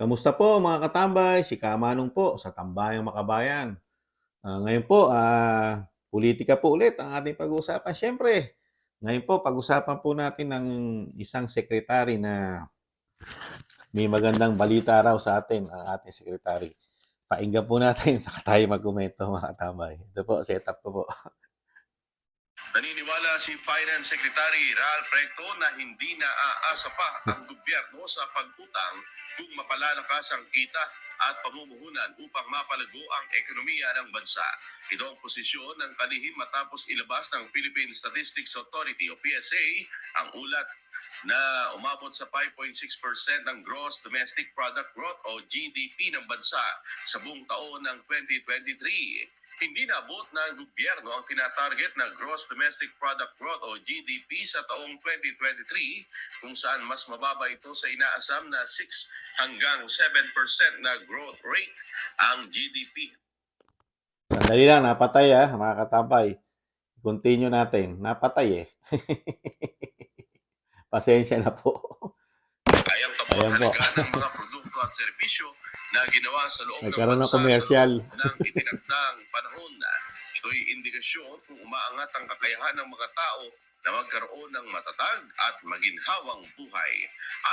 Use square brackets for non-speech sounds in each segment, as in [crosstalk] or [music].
Kamusta po mga katambay? Si Kamanong po sa Tambayang Makabayan. Ah, ngayon po, ah, politika po ulit ang ating pag-uusapan. Siyempre, ngayon po, pag-usapan po natin ng isang sekretary na may magandang balita raw sa atin, ang ating sekretary. Painggan po natin [laughs] sa tayo magkomento mga katambay. Ito po, setup ko po. Naniniwala si Finance Secretary Ralph Recto na hindi na aasa pa ang gobyerno sa pag-utang kung mapalalakas ang kita at pamumuhunan upang mapalago ang ekonomiya ng bansa. Ito ang posisyon ng kalihim matapos ilabas ng Philippine Statistics Authority o PSA ang ulat na umabot sa 5.6% ng gross domestic product growth o GDP ng bansa sa buong taon ng 2023 hindi naabot ng gobyerno ang tinatarget na gross domestic product growth o GDP sa taong 2023 kung saan mas mababa ito sa inaasam na 6 hanggang 7% na growth rate ang GDP. Sandali lang, napatay ah, mga katambay. Continue natin. Napatay eh. [laughs] Pasensya na po. Kayang halaga ng mga produkto at serbisyo na ginawa sa loob ng Nagkaroon ng sa loob ng itinakdang indikasyon kung umaangat ang kakayahan ng mga tao na magkaroon ng matatag at maginhawang buhay.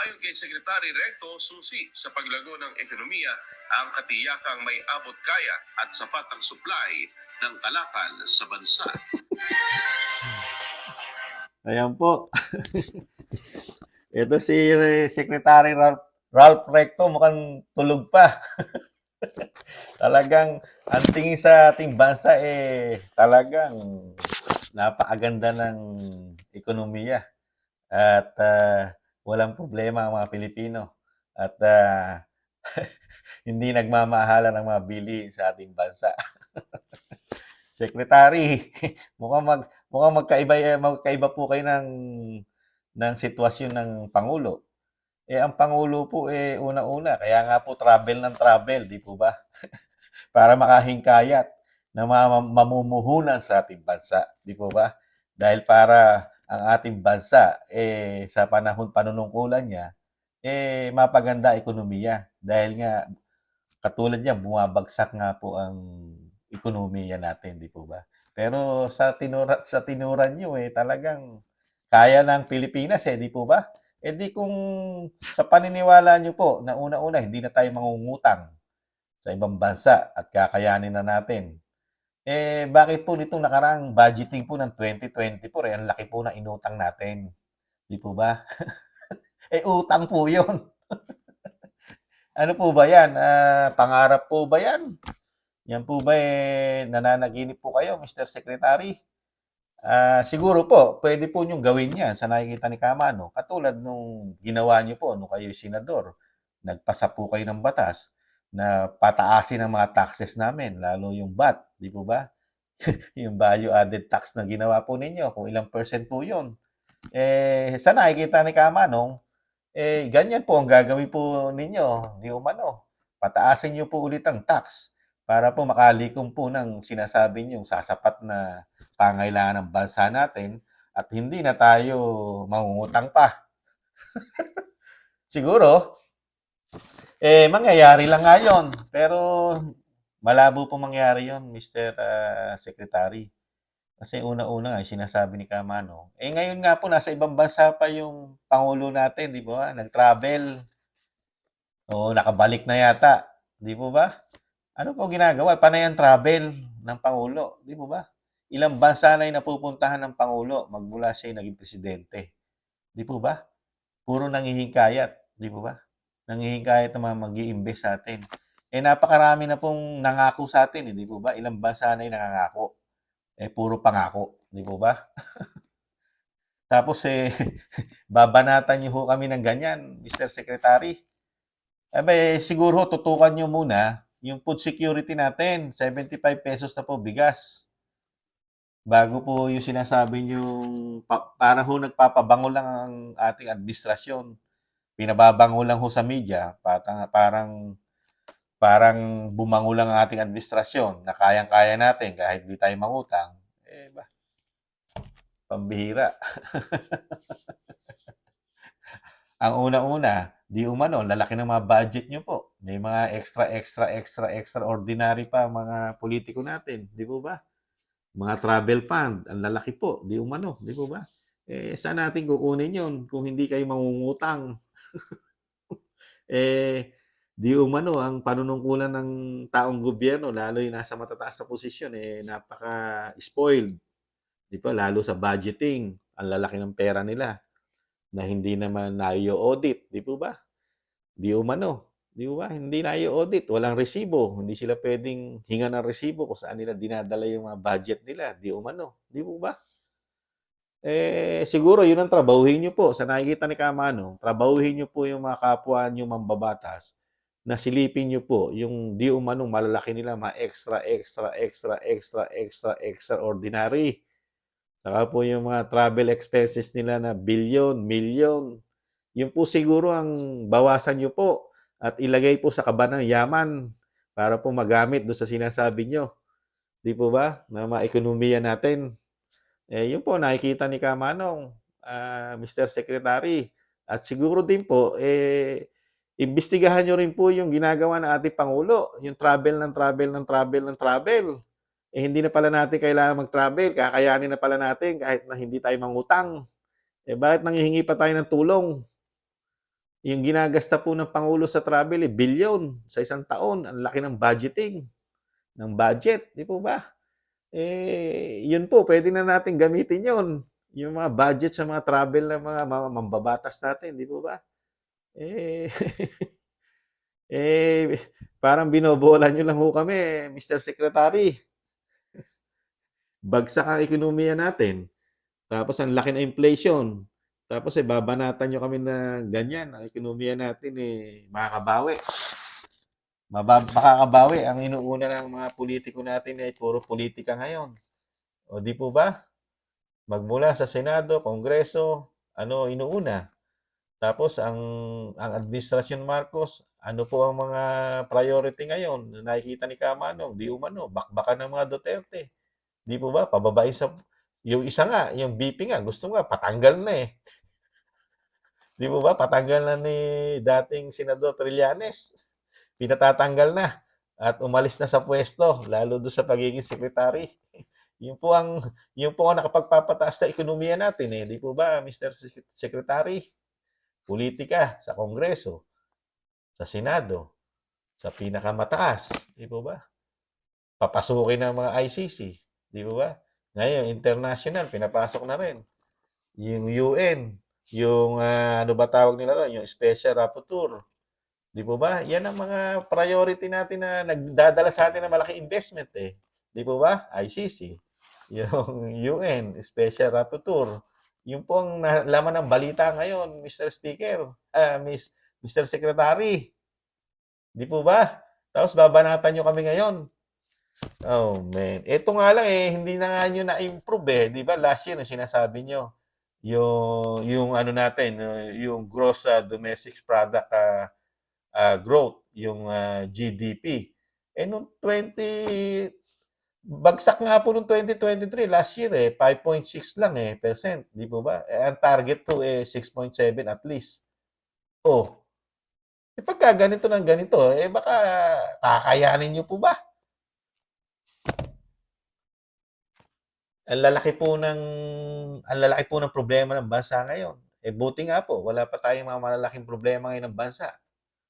Ayon kay Secretary Recto Susi, sa paglago ng ekonomiya, ang katiyakang may abot kaya at sapat ang supply ng kalakal sa bansa. Ayan po. [laughs] Ito si Secretary Ralph, Ralph Recto, mukhang tulog pa. [laughs] [laughs] talagang, ang tingin sa ating bansa eh, talagang napakaganda ng ekonomiya. At ah, walang problema ang mga Pilipino. At ah, [laughs] hindi nagmamahala ng mga bilihin sa ating bansa. [laughs] Secretary, mukhang mag mukhang magkaiba eh, magkaiba po kayo ng ng sitwasyon ng pangulo. Eh ang pangulo po eh una-una kaya nga po travel ng travel, di po ba? [laughs] Para makahingkayat na ma- mamumuhunan sa ating bansa, di po ba? Dahil para ang ating bansa eh sa panahon panunungkulan niya eh mapaganda ekonomiya dahil nga katulad niya bumabagsak nga po ang ekonomiya natin, di po ba? Pero sa tinura sa tinuran niyo eh talagang kaya ng Pilipinas eh, di po ba? Eh di kung sa paniniwala niyo po na una-una hindi na tayo mangungutang sa ibang bansa at kakayanin na natin. Eh bakit po nitong nakaraang budgeting po ng 2024 eh ang laki po na inutang natin? Di po ba? [laughs] eh utang po 'yon. [laughs] ano po ba 'yan? Ah, pangarap po ba 'yan? Yan po ba eh, nananaginip po kayo, Mr. Secretary? Ah, siguro po, pwede po niyong gawin yan sa nakikita ni Kamano. Katulad nung ginawa niyo po nung kayo senador. Nagpasa po kayo ng batas na pataasin ang mga taxes namin, lalo yung VAT, di po ba? [laughs] yung value added tax na ginawa po ninyo, kung ilang percent po yun. Eh, sa nakikita ni Kamanong, eh, ganyan po ang gagawin po ninyo, di umano. Pataasin niyo po ulit ang tax para po makalikom po ng sinasabi niyong sasapat na pangailangan ng bansa natin at hindi na tayo mangungutang pa. [laughs] Siguro, eh, mangyayari lang nga yun. Pero, malabo po mangyari yon Mr. ah, Secretary. Kasi una-una nga, sinasabi ni Kamano. Eh, ngayon nga po, nasa ibang bansa pa yung Pangulo natin, di ba? Nag-travel. O, nakabalik na yata. Di po ba? Ano po ginagawa? Panay ang travel ng Pangulo. Di po ba? Ilang bansa na yung napupuntahan ng Pangulo magmula siya naging presidente. Di po ba? Puro nangihingkayat. Di po ba? Nangihingkayat na mga mag invest sa atin. Eh napakarami na pong nangako sa atin. Eh, di po ba? Ilang bansa na nangangako. Eh puro pangako. Di po ba? [laughs] Tapos eh, [laughs] babanatan niyo ho kami ng ganyan, Mr. Secretary. Eh, siguro tutukan niyo muna yung food security natin, 75 pesos na po bigas. Bago po yung sinasabi yung pa, para ho nagpapabango lang ang ating administrasyon. Pinababango lang ho sa media, parang, parang parang bumango lang ang ating administrasyon na kayang-kaya natin kahit di tayo mangutang. Eh ba, pambihira. [laughs] ang una-una, di umano, lalaki ng mga budget nyo po. May mga extra, extra, extra, extraordinary pa mga politiko natin. Di po ba? Mga travel fund, ang lalaki po. Di umano. Di po ba? Eh, saan natin kukunin yun kung hindi kayo mangungutang? [laughs] eh, di umano, ang panunungkulan ng taong gobyerno, lalo yung nasa matataas na posisyon, eh, napaka-spoiled. Di ba? Lalo sa budgeting, ang lalaki ng pera nila na hindi naman na-audit, di po ba? Di umano, di ba? Hindi na-audit, walang resibo, hindi sila pwedeng hinga ng resibo kung saan nila dinadala yung mga budget nila, di umano, di po ba? Eh, siguro yun ang trabahuhin nyo po. Sa nakikita ni Kamano, trabahuhin nyo po yung mga kapwa nyo mambabatas na silipin nyo po yung di umanong malalaki nila, mga extra, extra, extra, extra, extra, extraordinary. Saka po yung mga travel expenses nila na billion, million. Yun po siguro ang bawasan nyo po at ilagay po sa kaba ng yaman para po magamit doon sa sinasabi nyo. Di po ba? Na maekonomiya natin. Eh, yun po, nakikita ni Kamanong, ah, Mr. Secretary. At siguro din po, eh, imbestigahan nyo rin po yung ginagawa ng ating Pangulo. Yung travel ng travel ng travel ng travel eh hindi na pala natin kailangan mag-travel, kakayanin na pala natin kahit na hindi tayo mangutang. Eh bakit nanghihingi pa tayo ng tulong? Yung ginagasta po ng Pangulo sa travel, eh, billion sa isang taon. Ang laki ng budgeting, ng budget, di po ba? Eh, yun po, pwede na natin gamitin yun. Yung mga budget sa mga travel ng mga, mambabatas natin, di po ba? Eh, [laughs] eh, parang binobola nyo lang ho kami, Mr. Secretary bagsak ang ekonomiya natin. Tapos ang laki ng inflation. Tapos eh, babanatan nyo kami na ganyan. Ang ekonomiya natin eh, makakabawi. Mabab makakabawi. Ang inuuna ng mga politiko natin ay puro politika ngayon. O di po ba? Magmula sa Senado, Kongreso, ano inuuna? Tapos ang ang administrasyon Marcos, ano po ang mga priority ngayon? Nakikita ni Kamanong, di umano, bakbakan ng mga Duterte. Di po ba? Pababain sa... Yung isa nga, yung BP nga, gusto nga, patanggal na eh. Di po ba? Patanggal na ni dating Senador Trillanes. Pinatatanggal na. At umalis na sa pwesto, lalo doon sa pagiging sekretary. Yun po ang yun po ang nakapagpapataas na ekonomiya natin eh. Di po ba, Mr. Sec- Secretary? Politika sa Kongreso, sa Senado, sa pinakamataas. Di po ba? Papasukin ng mga ICC. Di ba ba? Ngayon, international, pinapasok na rin. Yung UN, yung ah, ano ba tawag nila ron, yung Special Rapporteur. Di po ba? Yan ang mga priority natin na nagdadala sa atin ng malaki investment eh. Di po ba? ICC. Yung [laughs] UN, Special Rapporteur. Yung po ang laman ng balita ngayon, Mr. Speaker, ah, Miss, Mr. Secretary. Di po ba? Tapos babanatan nyo kami ngayon. Oh, man. Ito nga lang eh, hindi na nga nyo na-improve eh. Di ba? Last year, yung sinasabi nyo, yung, yung ano natin, yung gross uh, domestic product uh, uh, growth, yung uh, GDP. Eh, nung 20, bagsak nga po nung 2023, last year eh, 5.6 lang eh, percent. Di po ba? Eh, ang target to eh, 6.7 at least. Oh, eh pagka ganito ng ganito, eh baka kakayanin nyo po ba? Ang lalaki po ng ang lalaki po ng problema ng bansa ngayon. Eh buti nga po, wala pa tayong mga malalaking problema ngayon ng bansa.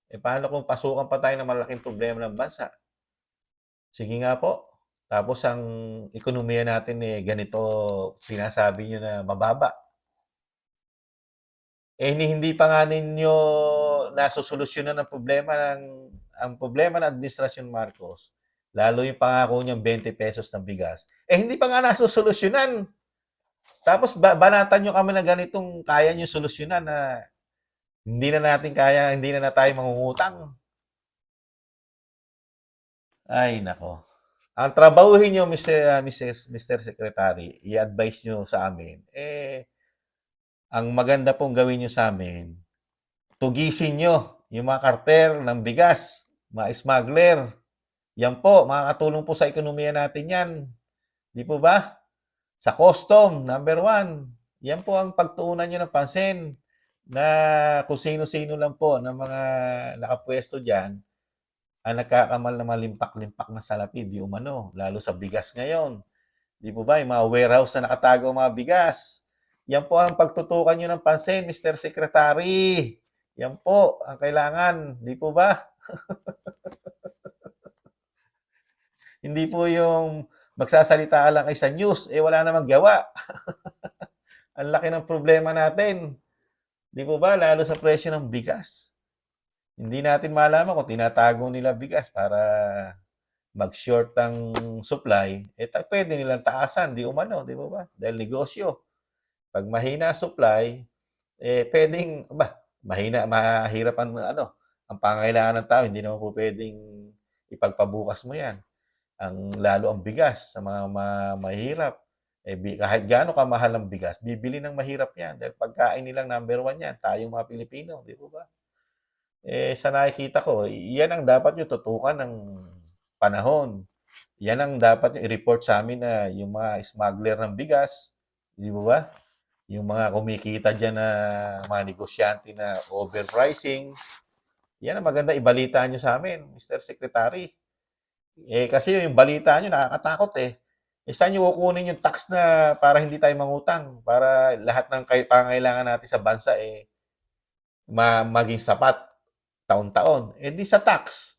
Eh paano kung pasukan pa tayo ng malalaking problema ng bansa? Sige nga po. Tapos ang ekonomiya natin eh ganito sinasabi nyo na mababa. Eh hindi, pa nga ninyo nasusolusyonan ang problema ng ang problema ng administrasyon Marcos lalo yung pangako niyang 20 pesos ng bigas, eh hindi pa nga nasusolusyonan. Tapos ba- banatan nyo kami na ganitong kaya nyo solusyonan na hindi na natin kaya, hindi na na tayo mangungutang. Ay, nako. Ang trabahuhin nyo, Mr. uh, Mrs. Mr. Secretary, i-advise nyo sa amin, eh, ang maganda pong gawin nyo sa amin, tugisin nyo yung mga karter ng bigas, mga smuggler, yan po, makakatulong po sa ekonomiya natin yan. Di po ba? Sa custom, number one. Yan po ang pagtuunan nyo ng pansin. na kung sino-sino lang po ng mga nakapwesto diyan ang nagkakamal na malimpak-limpak na salapi, di umano, lalo sa bigas ngayon. Di po ba, yung mga warehouse na nakatago mga bigas. Yan po ang pagtutukan nyo ng pansin, Mr. Secretary. Yan po ang kailangan. Di po ba? [laughs] Hindi po yung magsasalita ka lang kay sa news, eh wala namang gawa. [laughs] ang laki ng problema natin. Di po ba? Lalo sa presyo ng bigas. Hindi natin malaman kung tinatago nila bigas para mag-short ang supply, eh pwede nilang taasan, di umano, di ba ba? Dahil negosyo. Pag mahina supply, eh pwedeng, ba, mahina, mahirap ang, ano, ang pangailangan ng tao, hindi naman po pwedeng ipagpabukas mo yan. Ang lalo ang bigas sa mga ma- mahirap. Eh, kahit gaano kamahal ang bigas, bibili ng mahirap yan. Dahil pagkain nilang number one yan, tayong mga Pilipino, di ba? Eh, sa nakikita ko, yan ang dapat nyo tutukan ng panahon. Yan ang dapat nyo i-report sa amin na yung mga smuggler ng bigas, di ba ba? Yung mga kumikita dyan na mga negosyante na overpricing, yan ang maganda ibalita nyo sa amin, Mr. Secretary. Eh, kasi yung balita nyo, nakakatakot eh. Eh, saan nyo kukunin yung tax na para hindi tayo mangutang? Para lahat ng pangailangan natin sa bansa eh, ma maging sapat taon-taon. Eh, di sa tax.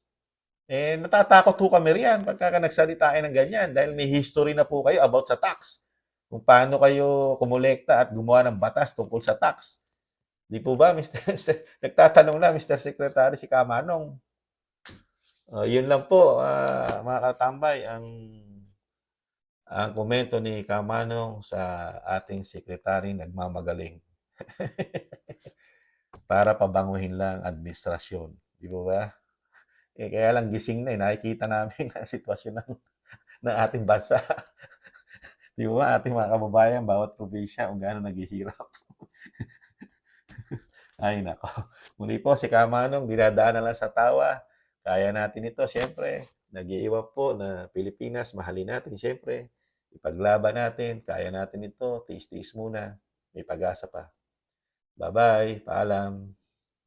Eh, natatakot po kami riyan pagka ka nagsalita ng ganyan dahil may history na po kayo about sa tax. Kung paano kayo kumulekta at gumawa ng batas tungkol sa tax. Di po ba, Mr. [laughs] Nagtatanong na, Mr. Secretary, si Kamanong. Uh, yun lang po, ah, mga katambay, ang ang komento ni Kamanong sa ating sekretary nagmamagaling. [laughs] Para pabanguhin lang administrasyon. Di ba ba? Eh, kaya lang gising na eh. Nakikita namin [laughs] ang sitwasyon ng, ng ating bansa. [laughs] Di ba? Ating mga kababayan, bawat probinsya, kung gaano naghihirap. Ay, nako. Muli po, si Kamanong, dinadaan na lang sa tawa. Kaya natin ito, siyempre. Nag-iiwan po na Pilipinas, mahalin natin, siyempre. Ipaglaban natin, kaya natin ito, tiis-tiis muna. May pag-asa pa. Bye-bye, paalam.